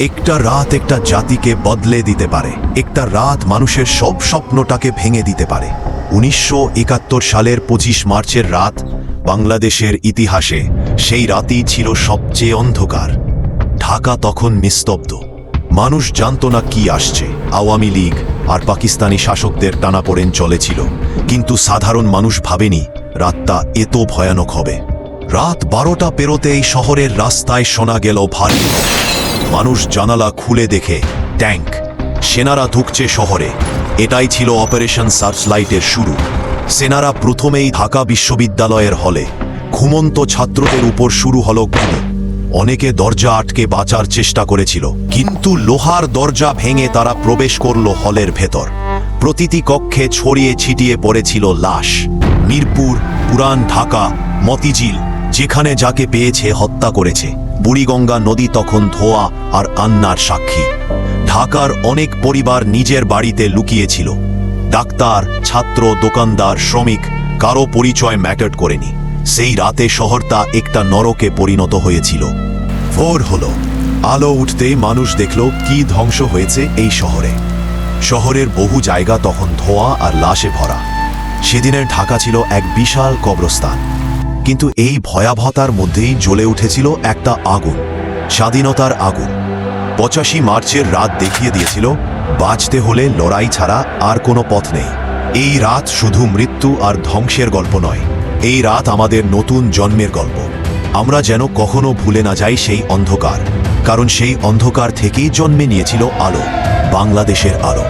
একটা রাত একটা জাতিকে বদলে দিতে পারে। একটা রাত মানুষের সব স্বপ্নটাকে ভেঙে দিতে পারে। উনিশশো একাত্তর সালের পঁচিশ মার্চের রাত বাংলাদেশের ইতিহাসে সেই রাতই ছিল সবচেয়ে অন্ধকার। ঢাকা তখন নিস্তব্ধ। মানুষ জানত না কি আসছে। আওয়ামী লীগ আর পাকিস্তানি শাসকদের টানাপোড়েন চলেছিল। কিন্তু সাধারণ মানুষ ভাবেনি রাতটা এত ভয়ানক হবে। রাত বারোটা পেরোতেই শহরের রাস্তায় শোনা গেল ভারী মানুষ জানালা খুলে দেখে, ট্যাঙ্ক, সেনারা ঢুকছে শহরে। এটাই ছিল অপারেশন সার্চলাইটের শুরু। সেনারা প্রথমেই ঢাকা বিশ্ববিদ্যালয়ের হলে ঘুমন্ত ছাত্রদের উপর শুরু হলো গুলি। অনেকে দরজা আটকে বাঁচার চেষ্টা করেছিল, কিন্তু লোহার দরজা ভেঙে তারা প্রবেশ করল হলের ভেতর। প্রতিটি কক্ষে ছড়িয়ে ছিটিয়ে পড়েছিল লাশ। মিরপুর, পুরান ঢাকা, মতিঝিল, যেখানে যাকে পেয়েছে হত্যা করেছে। বুড়িগঙ্গা নদী তখন ধোয়া আর কান্নার সাক্ষী। ঢাকার অনেক পরিবার নিজের বাড়িতে লুকিয়েছিল। ডাক্তার, ছাত্র, দোকানদার, শ্রমিক, কারও পরিচয় ম্যাটার করেনি। সেই রাতে শহরটা একটা নরকে পরিণত হয়েছিল। ভোর হলো। আলো উঠতেই মানুষ দেখল কি ধ্বংস হয়েছে এই শহরে। শহরের বহু জায়গা তখন ধোঁয়া আর লাশে ভরা। সেদিনের ঢাকা ছিল এক বিশাল কবরস্থান। কিন্তু এই ভয়াবহতার মধ্যেই জ্বলে উঠেছিল একটা আগুন, স্বাধীনতার আগুন। পঁচাশি মার্চের রাত দেখিয়ে দিয়েছিল, বাঁচতে হলে লড়াই ছাড়া আর কোনো পথ নেই। এই রাত শুধু মৃত্যু আর ধ্বংসের গল্প নয়, এই রাত আমাদের নতুন জন্মের গল্প। আমরা যেন কখনো ভুলে না যাই সেই অন্ধকার, কারণ সেই অন্ধকার থেকেই জন্মে নিয়েছিল আলো, বাংলাদেশের আলো।